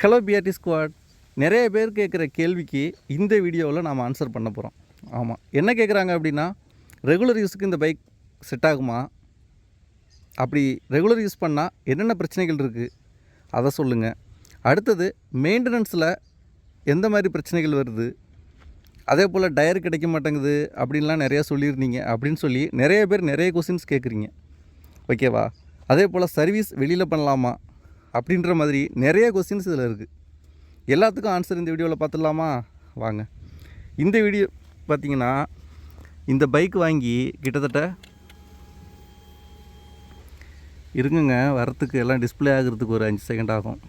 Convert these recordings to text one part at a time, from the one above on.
Hello BRT squad நிறைய பேர் கேட்குற கேள்விக்கு இந்த வீடியோவில் நாம் ஆன்சர் பண்ண போகிறோம் ஆமாம் என்ன கேட்குறாங்க அப்படின்னா ரெகுலர் யூஸுக்கு இந்த பைக் செட் ஆகுமா? அப்படி ரெகுலர் யூஸ் பண்ணால் என்னென்ன பிரச்சனைகள் இருக்குது அதை சொல்லுங்கள் அடுத்தது மெயின்டெனன்ஸில் எந்த மாதிரி பிரச்சனைகள் வருது? அதே போல் டயர் கிடைக்க மாட்டேங்குது அப்படின்லாம் நிறையா சொல்லியிருந்தீங்க அப்படின்னு சொல்லி நிறைய பேர் நிறைய கொஸ்டின்ஸ் கேட்குறீங்க. ஓகேவா அதே போல் சர்வீஸ் வெளியில் பண்ணலாமா? அப்படின்ற மாதிரி நிறைய கொஸ்டின்ஸ் இதில் இருக்குது எல்லாத்துக்கும் ஆன்சர் இந்த வீடியோவில் பார்த்துடலாமா? வாங்க. இந்த வீடியோ பார்த்தீங்கன்னா இந்த பைக் வாங்கி கிட்டத்தட்ட இருக்குங்க வரத்துக்கு எல்லாம் டிஸ்ப்ளே ஆகிறதுக்கு ஒரு அஞ்சு செகண்ட் ஆகும்.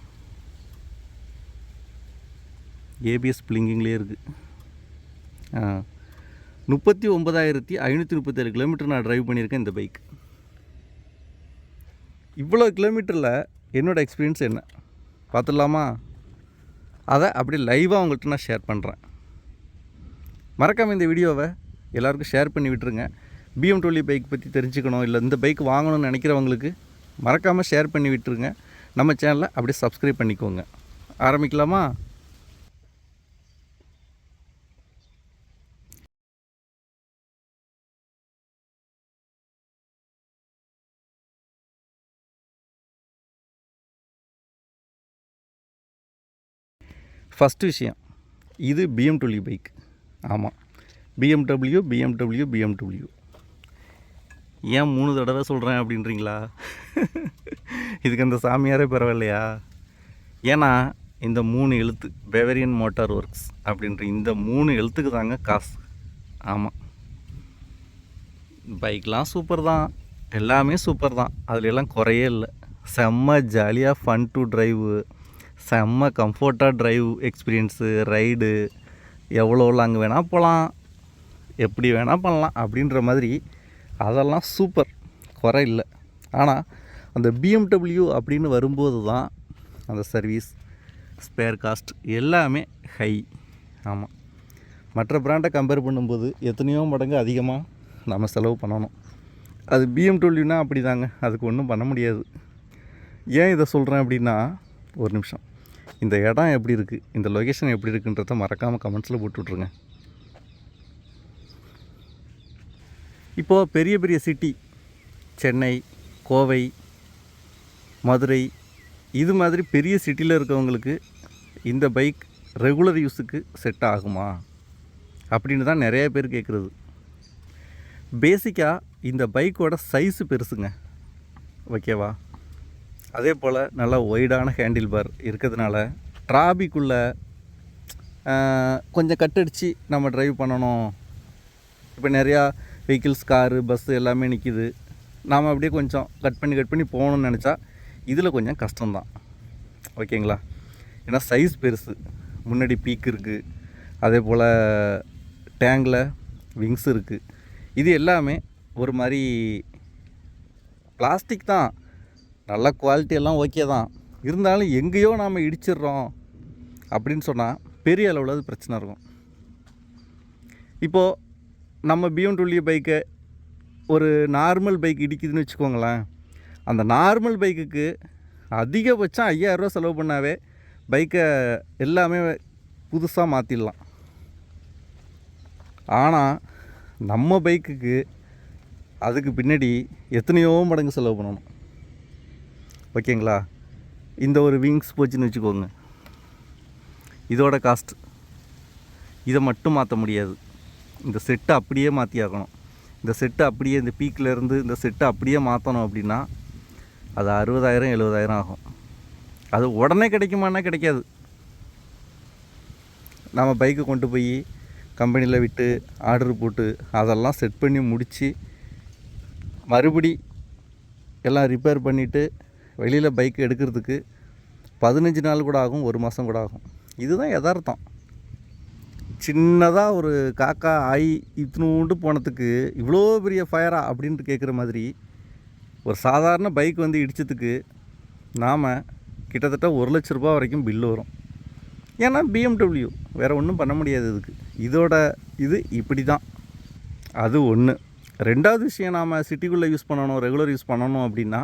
ஏபிஎஸ் பிளிங்கிங்லேயே இருக்குது ஆ. முப்பத்தி ஒன்பதாயிரத்தி ஐநூற்றி முப்பத்தேழு கிலோமீட்டர் நான் ட்ரைவ் பண்ணியிருக்கேன் இந்த பைக் இவ்வளோ கிலோமீட்டரில் என்னோடய எக்ஸ்பீரியன்ஸ் என்ன? பார்த்துடலாமா? அதை அப்படி லைவாக உங்கள்கிட்ட நான் ஷேர் பண்ணுறேன் மறக்காமல் இந்த வீடியோவை எல்லாருக்கும் ஷேர் பண்ணி விட்டுருங்க. பிஎம்டபிள்யூ பைக் பற்றி தெரிஞ்சுக்கணும் இல்லை இந்த பைக் வாங்கணும்னு நினைக்கிறவங்களுக்கு மறக்காமல் ஷேர் பண்ணி விட்டுருங்க. நம்ம சேனலை அப்படியே சப்ஸ்கிரைப் பண்ணிக்கோங்க. ஆரம்பிக்கலாமா? ஃபஸ்ட்டு விஷயம் இது பிஎம்டபிள்யூ பைக் ஆமாம் பிஎம்டபிள்யூ பிஎம்டபிள்யூ பிஎம்டபிள்யூ ஏன் மூணு தடவை சொல்கிறேன் அப்படின்றீங்களா? இதுக்கு அந்த சாமியாரே பரவாயில்லையா? ஏன்னா இந்த மூணு எழுத்து பெவரியன் மோட்டார் ஒர்க்ஸ் அப்படின்ற இந்த மூணு எழுத்துக்கு தாங்க காசு. ஆமாம் பைக்லாம் சூப்பர் தான். எல்லாமே சூப்பர் தான். அதுலெல்லாம் குறையே இல்லை. செம்ம ஜாலியாக ஃபன் டு ட்ரைவு செம்ம கம்ஃபர்ட்டாக ட்ரைவ் எக்ஸ்பீரியன்ஸு ரைடு எவ்வளோ அங்கே வேணால் போகலாம் எப்படி வேணால் பண்ணலாம் அப்படின்ற மாதிரி அதெல்லாம் சூப்பர் குறை இல்லை. ஆனால் அந்த பிஎம்டபிள்யூ அப்படின்னு வரும்போது தான் அந்த சர்வீஸ் ஸ்பேர் காஸ்ட் எல்லாமே ஹை ஆமாம் மற்ற பிராண்டை கம்பேர் பண்ணும்போது எத்தனையோ மடங்கு அதிகமாக நம்ம செலவு பண்ணணும். அது பிஎம்டபிள்யூனா அப்படி தாங்க அதுக்கு ஒன்றும் பண்ண முடியாது. ஏன் இதை சொல்கிறேன் அப்படின்னா ஒரு நிமிஷம். இந்த இடம் எப்படி இருக்குது இந்த லொக்கேஷன் எப்படி இருக்குன்றத மறக்காமல் கமெண்ட்ஸில் போட்டு விட்ருங்க இப்போது பெரிய பெரிய சிட்டி சென்னை கோவை மதுரை இது மாதிரி பெரிய சிட்டியில் இருக்கவங்களுக்கு இந்த பைக் ரெகுலர் யூஸுக்கு செட் ஆகுமா? அப்படின்னு தான் நிறைய பேர் கேட்குறது பேசிக்காக இந்த பைக்கோட சைஸு பெருசுங்க. ஓகேவா அதே போல் நல்லா ஒய்டான ஹேண்டில் பார் இருக்கிறதுனால டிராபிக்குள்ளே கொஞ்சம் கட்டடிச்சு நம்ம டிரைவ் பண்ணணும். இப்போ நிறையா வெஹிக்கிள்ஸ் காரு பஸ்ஸு எல்லாமே நிற்கிது நாம் அப்படியே கொஞ்சம் கட் பண்ணி கட் பண்ணி போகணும்னு நினச்சா இதில் கொஞ்சம் கஷ்டம்தான். ஓகேங்களா? ஏன்னா சைஸ் பெருசு. முன்னாடி பீக் இருக்குது அதே போல் டேங்கில் விங்ஸ் இருக்குது இது எல்லாமே ஒரு மாதிரி பிளாஸ்டிக் தான். நல்ல குவாலிட்டியெல்லாம் ஓகே தான். இருந்தாலும் எங்கேயோ நாம் இடிச்சிடுறோம் அப்படின்னு சொன்னால் பெரிய அளவில் அது பிரச்சனை இருக்கும். இப்போது நம்ம பிஎம்டபிள்யூ பைக்கை ஒரு நார்மல் பைக் இடிக்குதுன்னு வச்சுக்கோங்களேன். அந்த நார்மல் பைக்குக்கு அதிகபட்சம் ஐயாயிரரூவா செலவு பண்ணாவே பைக்கை எல்லாமே புதுசாக மாற்றிடலாம் ஆனால் நம்ம பைக்குக்கு அதுக்கு பின்னாடி எத்தனையோ மடங்கு செலவு பண்ணணும். ஓகேங்களா? இந்த ஒரு விங்ஸ் போச்சுன்னு வச்சுக்கோங்க. இதோட காஸ்ட் இதை மட்டும் மாற்ற முடியாது. இந்த செட்டை அப்படியே மாற்றி இந்த செட்டு அப்படியே இந்த பீக்கில் இருந்து இந்த செட்டை அப்படியே மாற்றணும் அப்படின்னா அது அறுபதாயிரம் எழுபதாயிரம் ஆகும். அது உடனே கிடைக்குமானா கிடைக்காது. நம்ம பைக்கை கொண்டு போய் கம்பெனியில் விட்டு ஆர்டர் போட்டு அதெல்லாம் செட் பண்ணி முடித்து மறுபடி எல்லாம் ரிப்பேர் பண்ணிவிட்டு வெளியில் பைக் எடுக்கிறதுக்கு பதினஞ்சு நாள் கூட ஆகும் ஒரு மாதம் கூட ஆகும். இதுதான் யதார்த்தம். சின்னதாக ஒரு காக்கா ஆய் இத்தினூண்டு போனதுக்கு இவ்வளோ பெரிய ஃபயரா அப்படின்ட்டு கேட்குற மாதிரி ஒரு சாதாரண பைக் வந்து இடித்ததுக்கு நாம் கிட்டத்தட்ட ஒரு லட்ச ரூபா வரைக்கும் பில்லு வரும். ஏன்னா பிஎம்டபிள்யூ வேறு ஒன்றும் பண்ண முடியாது இதுக்கு. இதோட இது இப்படி தான் அது ஒன்று ரெண்டாவது விஷயம் நாம் சிட்டிக்குள்ளே யூஸ் பண்ணணும் ரெகுலர் யூஸ் பண்ணணும் அப்படின்னா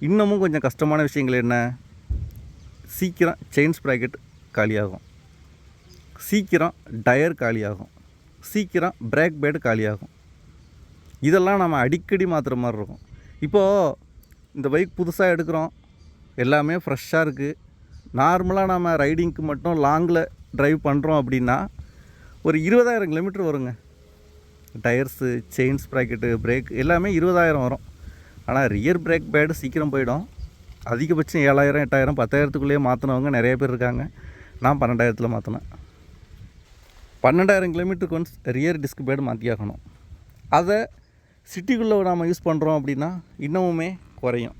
இன்னமும் கொஞ்சம் கஷ்டமான விஷயங்கள் என்ன? சீக்கிரம் செயின் ஸ்ப்ராக்கெட் காலியாகும். சீக்கிரம் டயர் காலியாகும். சீக்கிரம் பிரேக் பேடு காலியாகும். இதெல்லாம் நம்ம அடிக்கடி மாற்றுற மாதிரி இருக்கும். இப்போது இந்த பைக் புதுசாக எடுக்கிறோம். எல்லாமே ஃப்ரெஷ்ஷாக இருக்குது நார்மலாக நம்ம ரைடிங்க்கு மட்டும் லாங்கில் ட்ரைவ் பண்ணுறோம் அப்படின்னா ஒரு இருபதாயிரம் கிலோமீட்டர் வருங்க. டயர்ஸு செயின் ஸ்ப்ராக்கெட்டு பிரேக் எல்லாமே இருபதாயிரம் வரும். ஆனால் ரியர் பிரேக் பேடு சீக்கிரம் போயிடும். அதிகபட்சம் ஏழாயிரம் எட்டாயிரம் பத்தாயிரத்துக்குள்ளேயே மாற்றினவங்க நிறைய பேர் இருக்காங்க. நான் பன்னெண்டாயிரத்தில் மாற்றினேன் பன்னெண்டாயிரம் கிலோமீட்டருக்கு ஒன்ஸ் ரியர் டிஸ்க் பேடு மாற்றி ஆகணும் அதை சிட்டிக்குள்ளே நாம் யூஸ் பண்ணுறோம் அப்படின்னா இன்னமுமே குறையும்.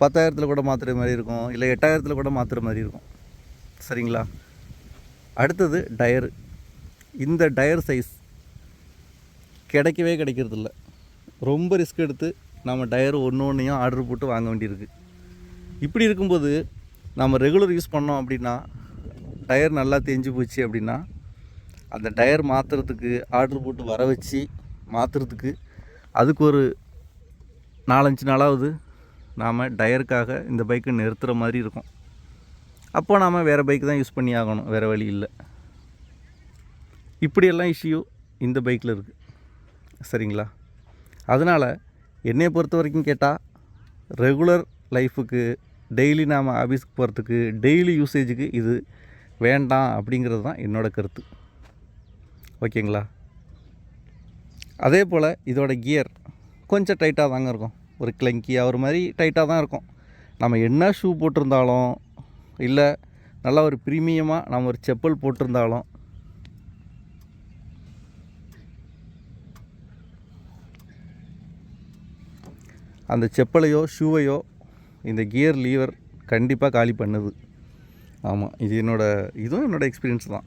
பத்தாயிரத்தில் கூட மாற்றுற மாதிரி இருக்கும். இல்லை எட்டாயிரத்தில் கூட மாற்றுற மாதிரி இருக்கும். சரிங்களா? அடுத்தது டயரு. இந்த டயர் சைஸ் கிடைக்கவே கிடைக்கிறதில்ல. ரொம்ப ரிஸ்க் எடுத்து நம்ம டயர் ஒன்று ஒன்றையும் ஆர்டர் போட்டு வாங்க வேண்டியிருக்கு. இப்படி இருக்கும்போது நம்ம ரெகுலர் யூஸ் பண்ணோம் அப்படின்னா டயர் நல்லா தேஞ்சு போச்சு அப்படின்னா அந்த டயர் மாற்றுறதுக்கு ஆர்டர் போட்டு வர வச்சு மாற்றுறதுக்கு அதுக்கு ஒரு நாலஞ்சு நாளாவது நாம் டயருக்காக இந்த பைக்கை நிறுத்துகிற மாதிரி இருக்கும். அப்போ நாம் வேறு பைக் தான் யூஸ் பண்ணி ஆகணும் வேறு வழி இல்லை. இப்படியெல்லாம் இஷ்யூ இந்த பைக்கில் இருக்குது சரிங்களா? அதனால் என்னையை பொறுத்த வரைக்கும் கேட்டால் ரெகுலர் லைஃபுக்கு டெய்லி நாம் ஆஃபீஸ்க்கு போகிறதுக்கு டெய்லி யூசேஜுக்கு இது வேண்டாம் அப்படிங்கிறது தான் என்னோடய கருத்து. ஓகேங்களா? அதே போல் இதோட கியர் கொஞ்சம் டைட்டாக தாங்க இருக்கும். ஒரு கிளங்கியாக ஒரு மாதிரி டைட்டாக தான் இருக்கும். நம்ம என்ன ஷூ போட்டிருந்தாலும் இல்லை நல்லா ஒரு ப்ரீமியமாக நம்ம ஒரு செப்பல் போட்டிருந்தாலும் அந்த செப்பலையோ ஷூவையோ இந்த கியர் லீவர் கண்டிப்பாக காலி பண்ணுது. ஆமாம் இது என்னோடய இதுவும் என்னோடய எக்ஸ்பீரியன்ஸ் தான்.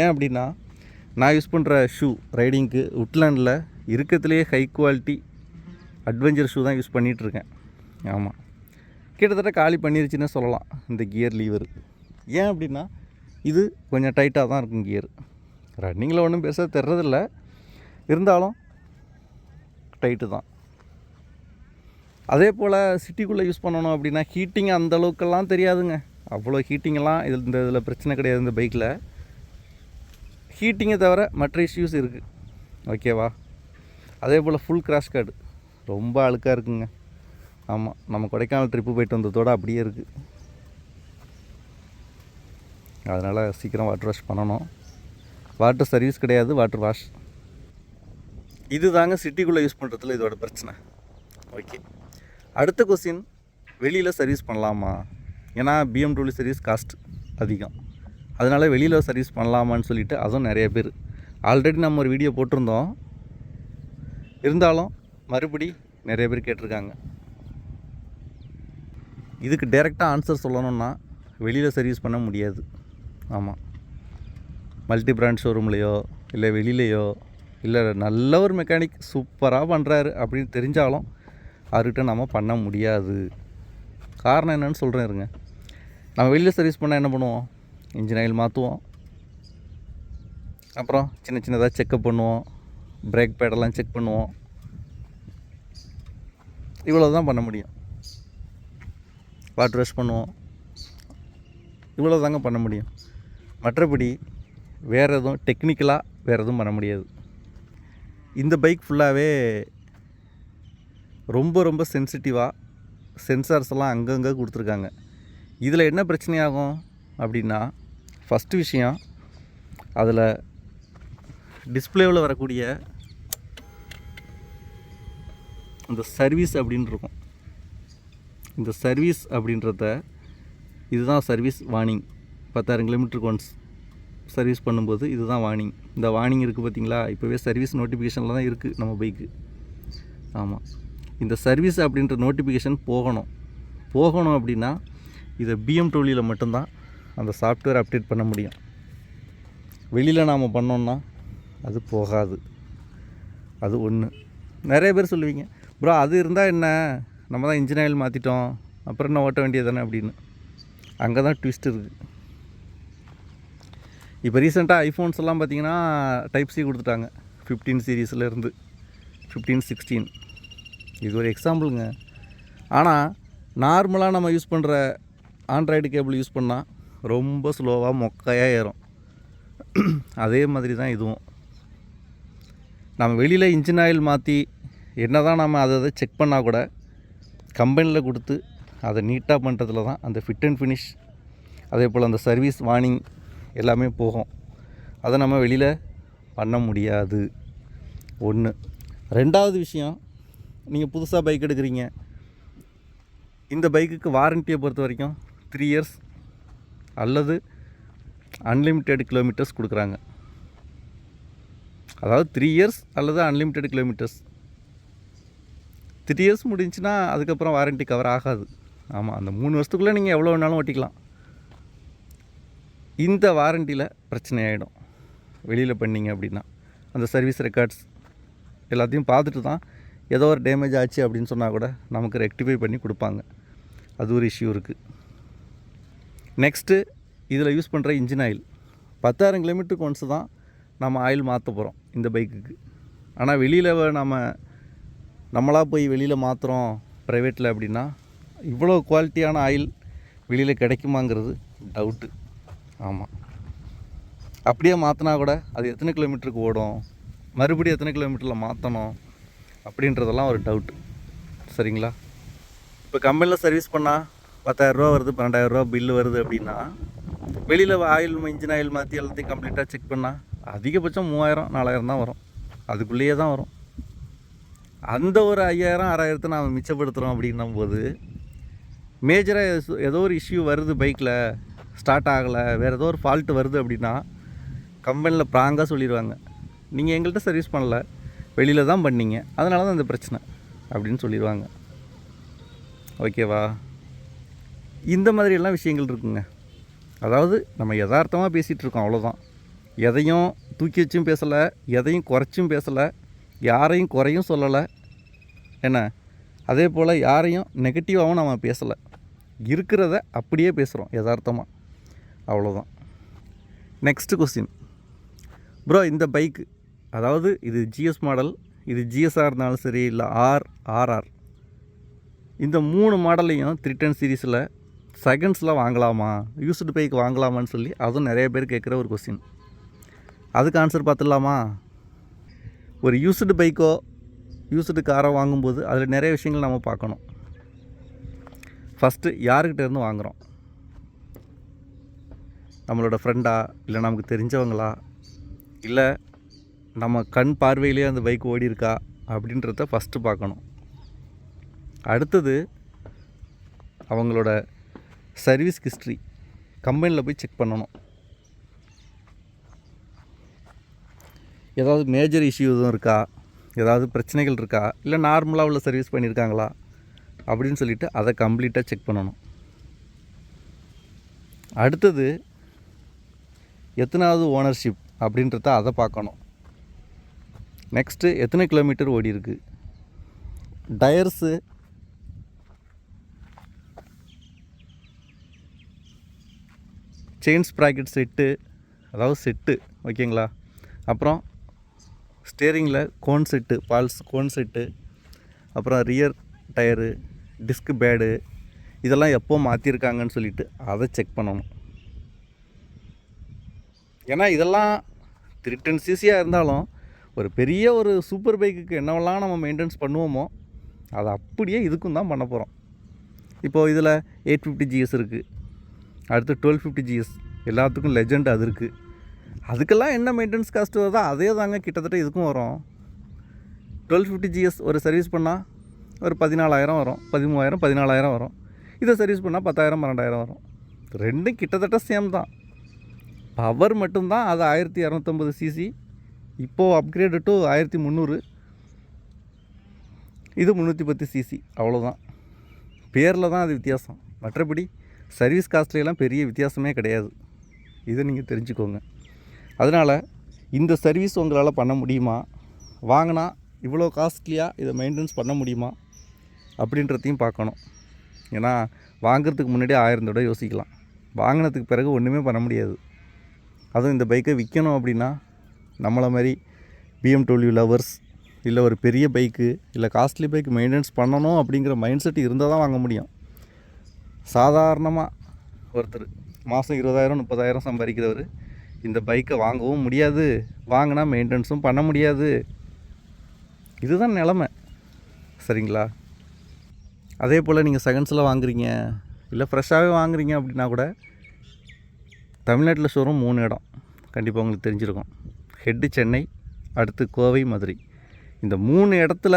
ஏன் அப்படின்னா நான் யூஸ் பண்ணுற ஷூ ரைடிங்க்கு உட்லேண்டில் இருக்கிறதுலையே ஹை குவாலிட்டி அட்வென்ச்சர் ஷூ தான் யூஸ் பண்ணிகிட்ருக்கேன் ஆமாம் கிட்டத்தட்ட காலி பண்ணிருச்சுன்னு சொல்லலாம் இந்த கியர் லீவர். ஏன் அப்படின்னா இது கொஞ்சம் டைட்டாக தான் இருக்கும் கியர் ரன்னிங்கில் ஒன்றும் பெருசாக தெரிறதில்ல. இருந்தாலும் டைட்டு தான். அதே போல் சிட்டிக்குள்ளே யூஸ் பண்ணணும் அப்படின்னா ஹீட்டிங் அந்த அளவுக்கெல்லாம் தெரியாதுங்க. அவ்வளோ ஹீட்டிங்கெல்லாம் இதில் இந்த இதில் பிரச்சனை கிடையாது இந்த பைக்கில் ஹீட்டிங்கை தவிர மற்ற இஷ்யூஸ் இருக்குது ஓகேவா அதே போல் ஃபுல் கிராஷ் கார்டு ரொம்ப அழுக்காக இருக்குங்க. ஆமாம் நம்ம கொடைக்கானல் ட்ரிப்பு போயிட்டு வந்ததோடு அப்படியே இருக்குது அதனால் சீக்கிரம் வாட்டர் வாஷ் பண்ணணும். வாட்டர் சர்வீஸ் கிடையாது வாட்டர் வாஷ் இது தாங்க சிட்டிக்குள்ளே யூஸ் பண்ணுறதுல இதோட பிரச்சனை. ஓகே அடுத்த கொஸ்டின் வெளியில் சர்வீஸ் பண்ணலாமா? ஏன்னா பிஎம்டபிள்யூ சர்வீஸ் காஸ்ட் அதிகம். அதனால் வெளியில் சர்வீஸ் பண்ணலாமான்னு சொல்லிட்டு அதுவும் நிறைய பேர். ஆல்ரெடி நம்ம ஒரு வீடியோ போட்டிருந்தோம். இருந்தாலும் மறுபடி நிறைய பேர் கேட்டிருக்காங்க. இதுக்கு டைரெக்டாக ஆன்சர் சொல்லணும்னா வெளியில் சர்வீஸ் பண்ண முடியாது. ஆமாம் மல்டி பிராண்ட் ஷோரூம்லேயோ இல்லை வெளியிலையோ இல்லை நல்ல ஒரு மெக்கானிக் சூப்பராக பண்ணுறாரு அப்படின்னு தெரிஞ்சாலும் அவர்கிட்ட நம்ம பண்ண முடியாது. காரணம் என்னென்னு சொல்கிறேன் இருங்க. நம்ம வெளியில் சர்வீஸ் பண்ணால் என்ன பண்ணுவோம்? இன்ஜின் ஆயில் மாற்றுவோம் அப்புறம் சின்ன சின்னதாக செக்கப் பண்ணுவோம். பிரேக் பேடெல்லாம் செக் பண்ணுவோம். இவ்வளோ தான் பண்ண முடியும். வாட்டர் வாஷ் பண்ணுவோம். இவ்வளோ தாங்க பண்ண முடியும். மற்றபடி வேறு எதுவும் டெக்னிக்கலாக வேறு எதுவும் பண்ண முடியாது. இந்த பைக் ஃபுல்லாகவே ரொம்ப ரொம்ப சென்சிட்டிவாக சென்சார்ஸ் எல்லாம் அங்கங்கே கொடுத்துருக்காங்க. இதில் என்ன பிரச்சனையாகும் அப்படின்னா ஃபஸ்ட்டு விஷயம் அதில் டிஸ்பிளேவில் வரக்கூடிய இந்த சர்வீஸ் அப்படின்னு இருக்கும். இந்த சர்வீஸ் அப்படின்றத இதுதான் சர்வீஸ் வார்னிங் பத்தாயிரம் கிலோமீட்டருக்கு ஒன்ஸ் சர்வீஸ் பண்ணும்போது இதுதான் வார்னிங் இந்த வார்னிங் இருக்குது பார்த்தீங்களா இப்போவே சர்வீஸ் நோட்டிஃபிகேஷனில் தான் இருக்குது நம்ம பைக்கு ஆமாம் இந்த சர்வீஸ் அப்படின்ற நோட்டிஃபிகேஷன் போகணும். போகணும் அப்படின்னா இதை பிஎம்டபிள்யூவில் மட்டும்தான் அந்த சாஃப்ட்வேர் அப்டேட் பண்ண முடியும். வெளியில் நாம் பண்ணோம்னா அது போகாது. அது ஒன்று நிறைய பேர் சொல்லுவீங்க ப்ரோ அது இருந்தால் என்ன? நம்ம தான் இன்ஜின் ஆயில் மாற்றிட்டோம் அப்புறம் என்ன ஓட்ட வேண்டியது தானே அப்படின்னு. அங்கே தான் ட்விஸ்ட் இருக்குது இப்போ ரீசெண்டாக ஐஃபோன்ஸ் எல்லாம் பார்த்தீங்கன்னா டைப் சி கொடுத்துட்டாங்க. ஃபிஃப்டீன் சீரீஸ்லேருந்து ஃபிஃப்டீன் சிக்ஸ்டீன் இது ஒரு எக்ஸாம்பிளுங்க ஆனால் நார்மலாக நம்ம யூஸ் பண்ணுற ஆண்ட்ராய்டு கேபிள் யூஸ் பண்ணால் ரொம்ப ஸ்லோவாக மொக்கையாக ஏறும். அதே மாதிரி தான் இதுவும். நம்ம வெளியில் இன்ஜின் ஆயில் மாற்றி என்ன தான் நம்ம அதை அதை செக் பண்ணால் கூட கம்பெனியில் கொடுத்து அதை நீட்டாக பண்ணுறதுல தான் அந்த ஃபிட் அண்ட் ஃபினிஷ் அதே போல் அந்த சர்வீஸ் வார்னிங் எல்லாமே போகும். அதை நம்ம வெளியில் பண்ண முடியாது. ஒன்று ரெண்டாவது விஷயம் நீங்கள் புதுசாக பைக் எடுக்கிறீங்க. இந்த பைக்குக்கு வாரண்டியை பொறுத்த வரைக்கும் த்ரீ இயர்ஸ் அல்லது அன்லிமிட்டெட் கிலோமீட்டர்ஸ் கொடுக்குறாங்க. அதாவது த்ரீ இயர்ஸ் அல்லது அன்லிமிட்டெட் கிலோமீட்டர்ஸ் த்ரீ இயர்ஸ் முடிஞ்சுன்னா அதுக்கப்புறம் வாரண்ட்டி கவர் ஆகாது. ஆமாம் அந்த மூணு வருஷத்துக்குள்ளே நீங்கள் எவ்வளோ வேணாலும் ஓட்டிக்கலாம். இந்த வாரண்டியில் பிரச்சனை ஆகிடும் வெளியில் பண்ணீங்க அப்படின்னா அந்த சர்வீஸ் ரெக்கார்ட்ஸ் எல்லாத்தையும் பார்த்துட்டு தான் ஏதோ ஒரு டேமேஜ் ஆச்சு அப்படின்னு சொன்னால் கூட நமக்கு ரெக்டிஃபை பண்ணி கொடுப்பாங்க. அது ஒரு இஷ்யூ இருக்குது நெக்ஸ்ட்டு இதில் யூஸ் பண்ணுற இன்ஜின் ஆயில் பத்தாயிரம் கிலோமீட்டருக்கு ஒன்ஸ் தான் நம்ம ஆயில் மாற்ற போகிறோம் இந்த பைக்குக்கு ஆனால் வெளியில் நம்ம நம்மளாக போய் வெளியில் மாற்றுறோம் ப்ரைவேட்டில் அப்படின்னா இவ்வளோ குவாலிட்டியான ஆயில் வெளியில் கிடைக்குமாங்கிறது டவுட்டு ஆமாம் அப்படியே மாற்றினா கூட அது எத்தனை கிலோமீட்டருக்கு ஓடும்? மறுபடியும் எத்தனை கிலோமீட்டரில் மாற்றணும் அப்படின்றதெல்லாம் ஒரு டவுட் சரிங்களா? இப்போ கம்பெனியில் சர்வீஸ் பண்ணால் பத்தாயிரரூவா வருது பன்னெண்டாயிரரூவா பில்லு வருது அப்படின்னா வெளியில் ஆயில் இன்ஜின் ஆயில் மாற்றி எல்லாத்தையும் கம்ப்ளீட்டாக செக் பண்ணால் அதிகபட்சம் மூவாயிரம் நாலாயிரம் தான் வரும். அதுக்குள்ளேயே தான் வரும். அந்த ஒரு ஐயாயிரம் ஆறாயிரத்தை நாம் மிச்சப்படுத்துகிறோம் அப்படின்னும் போது மேஜராக ஏதோ ஒரு இஷ்யூ வருது பைக்கில் ஸ்டார்ட் ஆகலை வேறு ஏதோ ஒரு ஃபால்ட்டு வருது அப்படின்னா கம்பெனியில் ப்ராங்காக சொல்லிடுவாங்க நீங்கள் எங்கள்கிட்ட சர்வீஸ் பண்ணலை வெளியில் தான் பண்ணீங்க. அதனால தான் இந்த பிரச்சனை அப்படின்னு சொல்லிடுவாங்க. ஓகேவா? இந்த மாதிரியெல்லாம் விஷயங்கள் இருக்குங்க. அதாவது நம்ம யதார்த்தமாக பேசிகிட்டு இருக்கோம் அவ்வளோதான் எதையும் தூக்கி வச்சும் பேசலை எதையும் குறைச்சும் பேசலை யாரையும் குறையும் சொல்லலை. என்ன? அதே போல் யாரையும் நெகட்டிவாகவும் நம்ம பேசலை. இருக்கிறத அப்படியே பேசுகிறோம் யதார்த்தமாக அவ்வளோதான் நெக்ஸ்ட்டு கொஸ்டின் ப்ரோ இந்த பைக்கு அதாவது இது ஜிஎஸ் மாடல் இது ஜிஎஸ்ஆர் இருந்தாலும் சரி இல்லை ஆர் ஆர்ஆர் இந்த மூணு மாடலையும் த்ரீ டென் சீரீஸில் செகண்ட்ஸில் வாங்கலாமா? யூஸ்டு பைக் வாங்கலாமான்னு சொல்லி அதுவும் நிறைய பேர் கேட்குற ஒரு கொஸ்டின் அதுக்கு ஆன்சர் பார்த்துடலாமா? ஒரு யூஸ்டு பைக்கோ யூஸ்டு காரோ வாங்கும்போது அதில் நிறைய விஷயங்கள் நம்ம பார்க்கணும். ஃபஸ்ட்டு யாருக்கிட்ட இருந்து வாங்குகிறோம் நம்மளோட ஃப்ரெண்டா இல்லை நமக்கு தெரிஞ்சவங்களா? இல்லை நம்ம கண் பார்வையிலே அந்த பைக் ஓடி இருக்கா அப்படின்றத ஃபஸ்ட்டு பார்க்கணும். அடுத்தது அவங்களோட சர்வீஸ் ஹிஸ்ட்ரி கம்பெனியில் போய் செக் பண்ணணும். ஏதாவது மேஜர் இஷ்யூ எதுவும் இருக்கா? ஏதாவது பிரச்சனைகள் இருக்கா? இல்லை நார்மலாக உள்ள சர்வீஸ் பண்ணியிருக்காங்களா? அப்படின்னு சொல்லிட்டு அதை கம்ப்ளீட்டாக செக் பண்ணணும். அடுத்தது எத்தனாவது ஓனர்ஷிப் அப்படின்றத அதை பார்க்கணும். நெக்ஸ்ட்டு எத்தனை கிலோமீட்டர் ஓடி இருக்கு டயர்ஸு செயின் ஸ்ப்ராக்கெட் செட்டு அதாவது செட்டு ஓகேங்களா? அப்புறம் ஸ்டேரிங்கில் cone set balls cone set அப்புறம் ரியர் டயரு டிஸ்க் பேடு இதெல்லாம் எப்போ மாற்றிருக்காங்கன்னு சொல்லிட்டு அதை செக் பண்ணணும். ஏன்னா இதெல்லாம் த்ரீ டென் சிசியாக இருந்தாலும் ஒரு பெரிய ஒரு சூப்பர் பைக்குக்கு என்னவெல்லாம் நம்ம மெயின்டெனன்ஸ் பண்ணுவோமோ அதை அப்படியே இதுக்கும் தான் பண்ண போகிறோம் இப்போது இதில் எயிட் ஃபிஃப்டி ஜிஎஸ் இருக்குது அடுத்து டுவெல் ஃபிஃப்டி ஜிஎஸ் எல்லாத்துக்கும் லெஜெண்ட் அது இருக்குது அதுக்கெல்லாம் என்ன மெயின்டெனன்ஸ் காஸ்ட் வருதோ அதே தாங்க கிட்டத்தட்ட இதுக்கும் வரும். டுவெல் ஃபிஃப்டி ஜிஎஸ் ஒரு சர்வீஸ் பண்ணால் ஒரு பதினாலாயிரம் வரும். பதிமூவாயிரம் பதினாலாயிரம் வரும். இதை சர்வீஸ் பண்ணால் பத்தாயிரம் பன்னெண்டாயிரம் வரும். ரெண்டும் கிட்டத்தட்ட சேம் தான். பவர் மட்டும்தான் அது ஆயிரத்தி இரநூத்தம்பது சிசி இப்போது அப்கிரேடு டு ஆயிரத்தி முந்நூறு. இது முந்நூற்றி பத்து சிசி அவ்வளோதான் பேரில் தான் அது வித்தியாசம். மற்றபடி சர்வீஸ் காஸ்ட்லாம் பெரிய வித்தியாசமே கிடையாது. இதை நீங்கள் தெரிஞ்சுக்கோங்க. அதனால் இந்த சர்வீஸ் உங்களால் பண்ண முடியுமா? வாங்கினா இவ்வளோ காஸ்ட்லியாக இதை மெயின்டெனன்ஸ் பண்ண முடியுமா? அப்படின்றதையும் பார்க்கணும். ஏன்னா வாங்கிறதுக்கு முன்னாடி ஆயிரம் தடவை யோசிக்கலாம். வாங்கினதுக்கு பிறகு ஒன்றுமே பண்ண முடியாது. அதுவும் இந்த பைக்கை விற்கணும் அப்படின்னா நம்மளை மாதிரி பிஎம்டபிள்யூ லவர்ஸ் இல்லை ஒரு பெரிய பைக்கு இல்லை காஸ்ட்லி பைக் மெயின்டெனன்ஸ் பண்ணணும் அப்படிங்கிற மைண்ட் செட் இருந்தால் தான் வாங்க முடியும். சாதாரணமாக ஒருத்தர் மாதம் இருபதாயிரம் முப்பதாயிரம் சம்பாதிக்கிறவர் இந்த பைக்கை வாங்கவும் முடியாது வாங்கினா மெயின்டெனன்ஸும் பண்ண முடியாது. இதுதான் நிலமை. சரிங்களா? அதே போல் நீங்கள் செகண்ட்ஸில் வாங்குறீங்க இல்லை ஃப்ரெஷ்ஷாகவே வாங்குறீங்க அப்படின்னா கூட தமிழ்நாட்டில் ஷோரூம் மூணு இடம். கண்டிப்பாக உங்களுக்கு தெரிஞ்சிருக்கும். ஹெட்டு சென்னை அடுத்து கோவை மதுரை. இந்த மூணு இடத்துல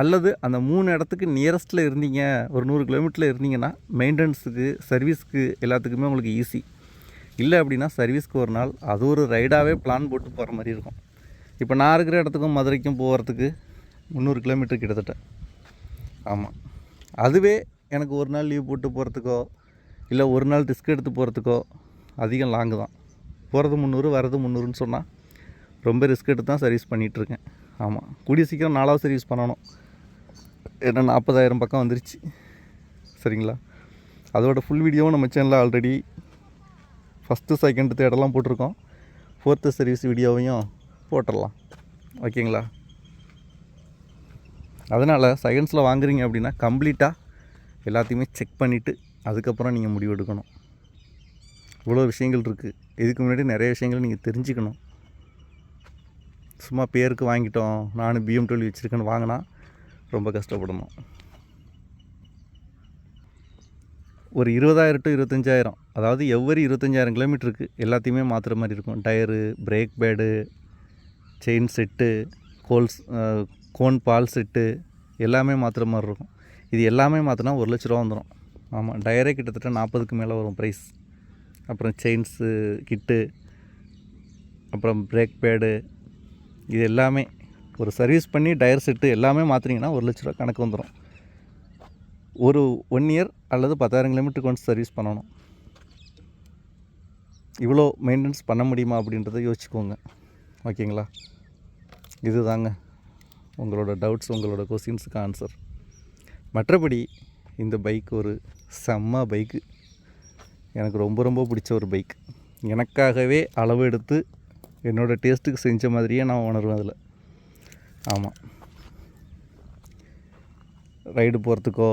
அல்லது அந்த மூணு இடத்துக்கு நியரஸ்ட்டில் இருந்தீங்க ஒரு நூறு கிலோமீட்டரில் இருந்தீங்கன்னா மெயின்டெனன்ஸுக்கு சர்வீஸ்க்கு எல்லாத்துக்குமே உங்களுக்கு ஈஸி இல்லை அப்படின்னா சர்வீஸ்க்கு ஒரு நாள் அது ஒரு ரைடாகவே பிளான் போட்டு போகிற மாதிரி இருக்கும். இப்போ நான் இருக்கிற இடத்துக்கும் மதுரைக்கும் போகிறதுக்கு முந்நூறு கிலோமீட்டர் கிட்டத்தட்ட. ஆமாம் அதுவே எனக்கு ஒரு நாள் லீவ் போட்டு போகிறதுக்கோ இல்லை ஒரு நாள் ரிஸ்க் எடுத்து போகிறதுக்கோ அதிகம் லாங்கு தான். போகிறது முந்நூறு வர்றது முந்நூறுன்னு சொன்னால் ரொம்ப ரிஸ்க் எடுத்து தான் சர்வீஸ் பண்ணிகிட்ருக்கேன் ஆமாம் கூடிய சீக்கிரம் நாலாவது சர்வீஸ் பண்ணணும். ஏன்னா நாற்பதாயிரம் பக்கம் வந்துருச்சு. சரிங்களா? அதோட ஃபுல் வீடியோவும் நம்ம சேனலில் ஆல்ரெடி ஃபஸ்ட்டு செகண்ட் தேர்டெல்லாம் போட்டிருக்கோம். ஃபோர்த்து சர்வீஸ் வீடியோவையும் போட்டுடலாம். ஓகேங்களா? அதனால் செகண்ட்ஸில் வாங்குறீங்க அப்படின்னா கம்ப்ளீட்டாக எல்லாத்தையுமே செக் பண்ணிவிட்டு அதுக்கப்புறம் நீங்கள் முடிவு எடுக்கணும் இவ்வளோ விஷயங்கள் இருக்குது இதுக்கு முன்னாடி நிறைய விஷயங்கள் நீங்கள் தெரிஞ்சுக்கணும். சும்மா பேருக்கு வாங்கிட்டோம். நானும் பிஎம்டபிள்யூ வச்சுருக்கேன்னு வாங்கினா ரொம்ப கஷ்டப்படணும் ஒரு இருபதாயிரம் டு இருபத்தஞ்சாயிரம் அதாவது எவ்வரி இருபத்தஞ்சாயிரம் கிலோமீட்டருக்கு எல்லாத்தையுமே மாற்றுற மாதிரி இருக்கும். Tyre brake pad chain set goals cone ball set எல்லாமே மாற்றுற மாதிரி இருக்கும். இது எல்லாமே மாற்றினா ஒரு லட்ச ரூபா வந்துடும் ஆமாம் டயரே கிட்டத்தட்ட நாற்பதுக்கு மேலே வரும் ப்ரைஸ் அப்புறம் செயின்ஸு கிட்டு அப்புறம் பிரேக் பேடு இது எல்லாமே ஒரு சர்வீஸ் பண்ணி டயர் செட்டு எல்லாமே மாற்றினீங்கன்னா ஒரு லட்ச ரூபா கணக்கு வந்துடும் ஒரு ஒன் இயர் அல்லது பத்தாயிரம் கிலோமீட்டருக்கு ஒன்ஸ் சர்வீஸ் பண்ணணும். இவ்வளோ மெயின்டெனன்ஸ் பண்ண முடியுமா அப்படின்றத யோசிச்சுக்கோங்க. ஓகேங்களா? இதுதாங்க உங்களோட டவுட்ஸ் உங்களோட கொஸ்டின்ஸுக்கு ஆன்சர் மற்றபடி இந்த பைக் ஒரு செம்ம பைக்கு எனக்கு ரொம்ப ரொம்ப பிடிச்ச ஒரு பைக் எனக்காகவே அளவு எடுத்து என்னோடய டேஸ்ட்டுக்கு செஞ்ச மாதிரியே நான் உணர்வேன் அதில். ஆமாம் ரைடு போகிறதுக்கோ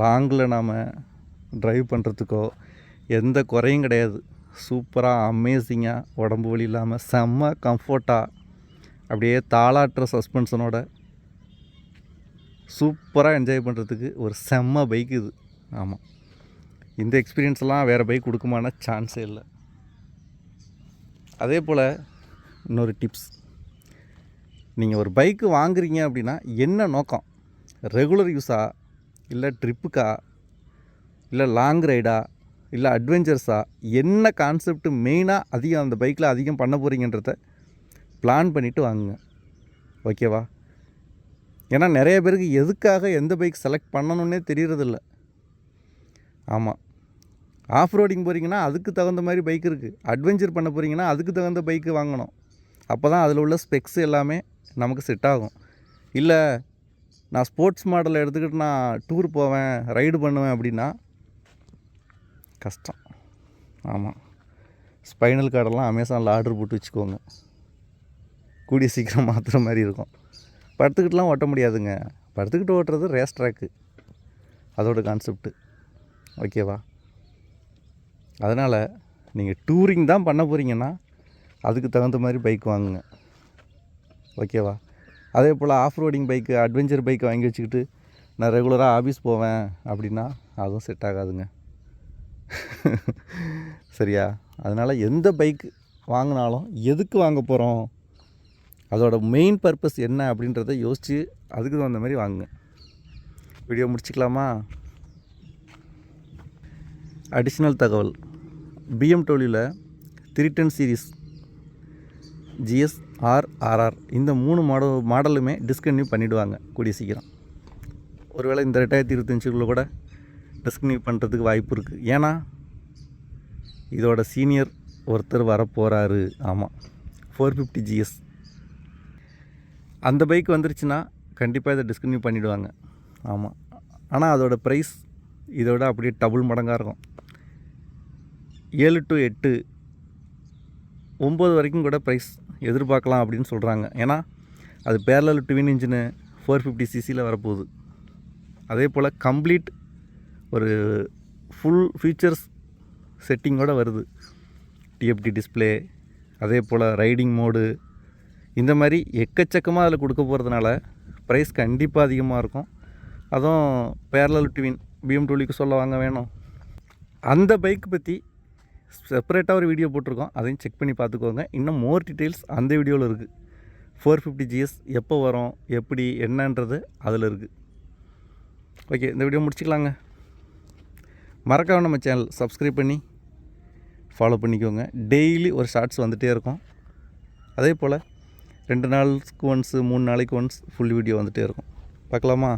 லாங்கில் நாம் ட்ரைவ் பண்ணுறதுக்கோ எந்த குறையும் கிடையாது. சூப்பராக அமேசிங்காக உடம்பு வலி இல்லாமல் செம்ம கம்ஃபர்ட்டாக அப்படியே தாளாட்டுற சஸ்பென்ஷனோட சூப்பராக என்ஜாய் பண்ணுறதுக்கு ஒரு செம்ம பைக் இது. ஆமாம் இந்த எக்ஸ்பீரியன்ஸ்லாம் வேறு பைக் கொடுக்குமான சான்ஸே இல்லை. அதே போல் இன்னொரு டிப்ஸ் நீங்கள் ஒரு பைக்கு வாங்குறீங்க அப்படின்னா என்ன நோக்கம்? ரெகுலர் யூஸா இல்லை ட்ரிப்புக்கா இல்லை லாங் ரைடா இல்லை அட்வென்ச்சர்ஸா என்ன கான்செப்ட் மெயினாக அதிகம் அந்த பைக்கில் அதிகம் பண்ண போகிறீங்கன்றத பிளான் பண்ணிவிட்டு வாங்குங்க. ஓகேவா ஏன்னா நிறைய பேருக்கு எதுக்காக எந்த பைக் செலக்ட் பண்ணணுன்னே தெரியறதில்ல. ஆமாம் ஆஃப் ரோடிங் போகிறீங்கன்னா அதுக்கு தகுந்த மாதிரி பைக் இருக்குது அட்வென்ச்சர் பண்ண போகிறீங்கன்னா அதுக்கு தகுந்த பைக்கு வாங்கணும். அப்போ தான் அதில் உள்ள ஸ்பெக்ஸ் எல்லாமே நமக்கு செட் ஆகும். இல்லை நான் ஸ்போர்ட்ஸ் மாடலை எடுத்துக்கிட்டு நான் டூர் போவேன் ரைடு பண்ணுவேன் அப்படின்னா கஷ்டம். ஆமாம் ஸ்பைனல் கார்டெல்லாம் அமேசானில் ஆர்டர் போட்டு வச்சுக்கோங்க. கூடிய சீக்கிரம் மாற்றுற மாதிரி இருக்கும். படுத்துக்கிட்டுலாம் ஓட்ட முடியாதுங்க. படுத்துக்கிட்டு ஓட்டுறது ரேஸ் ட்ராக்கு அதோட கான்செப்ட்டு ஓகேவா அதனால் நீங்கள் டூரிங் தான் பண்ண போகிறீங்கன்னா அதுக்கு தகுந்த மாதிரி பைக் வாங்குங்க. ஓகேவா அதே போல் ஆஃப் ரோடிங் பைக்கு அட்வென்ச்சர் பைக்கை வாங்கி வச்சுக்கிட்டு நான் ரெகுலராக ஆஃபீஸ் போவேன் அப்படின்னா அதுவும் செட் ஆகாதுங்க. சரியா? அதனால் எந்த பைக் வாங்கினாலும் எதுக்கு வாங்க போகிறோம் அதோட மெயின் பர்பஸ் என்ன அப்படின்றத யோசித்து அதுக்கு தகுந்த மாதிரி வாங்குங்க. வீடியோ முடிச்சுக்கலாமா? அடிஷ்னல் தகவல். பிஎம்டபிள்யூவில் த்ரீ டென் சீரீஸ் ஜிஎஸ் இந்த மூணு மாடல் மாடலுமே டிஸ்கன்டினியூ பண்ணிவிடுவாங்க கூடிய சீக்கிரம். ஒருவேளை இந்த ரெண்டாயிரத்தி இருபத்தஞ்சுக்குள்ளே கூட டிஸ்கன்யூ பண்ணுறதுக்கு வாய்ப்பு இருக்குது ஏன்னா இதோட சீனியர் ஒருத்தர் வர போகிறாரு ஆமாம் ஃபோர் ஃபிஃப்டி ஜிஎஸ் அந்த பைக் வந்துருச்சுன்னா கண்டிப்பாக இதை டிஸ்கன்யூ பண்ணிவிடுவாங்க ஆமாம் ஆனால் அதோட ப்ரைஸ் இதோட அப்படியே டபுள் மடங்காக இருக்கும். ஏழு டு எட்டு ஒம்பது வரைக்கும் கூட ப்ரைஸ் எதிர்பார்க்கலாம் அப்படின்னு சொல்கிறாங்க ஏன்னா அது parallel twin engine four fifty சிசியில் வரப்போகுது. அதே போல் கம்ப்ளீட் ஒரு ஃபுல் ஃபீச்சர்ஸ் செட்டிங்கோடு வருது. டிஎஃப்டி டிஸ்ப்ளே அதே போல் ரைடிங் மோடு இந்த மாதிரி எக்கச்சக்கமாக அதில் கொடுக்க போகிறதுனால ப்ரைஸ் கண்டிப்பாக அதிகமாக இருக்கும். அதுவும் பேரலல் ட்வின் பிஎம்டபிள்யூக்கு சொல்ல வாங்க வேணும். அந்த பைக் பற்றி செப்பரேட்டாக ஒரு வீடியோ போட்டிருக்கோம். அதையும் செக் பண்ணி பார்த்துக்கோங்க. இன்னும் மோர் டீட்டெயில்ஸ் அந்த வீடியோவில் இருக்குது ஃபோர் ஃபிஃப்டி ஜிஎஸ் எப்போ வரும் எப்படி என்னன்றது அதில் இருக்குது ஓகே இந்த வீடியோ முடிச்சுக்கலாங்க. மறக்காம நம்ம சேனல் சப்ஸ்கிரைப் பண்ணி ஃபாலோ பண்ணிக்கோங்க. டெய்லி ஒரு ஷார்ட்ஸ் வந்துகிட்டே இருக்கும். அதே போல் ரெண்டு நாளுக்கு ஒன்ஸு மூணு நாளைக்கு ஒன்ஸ் ஃபுல் வீடியோ வந்துகிட்டே இருக்கும். பார்க்கலாமா?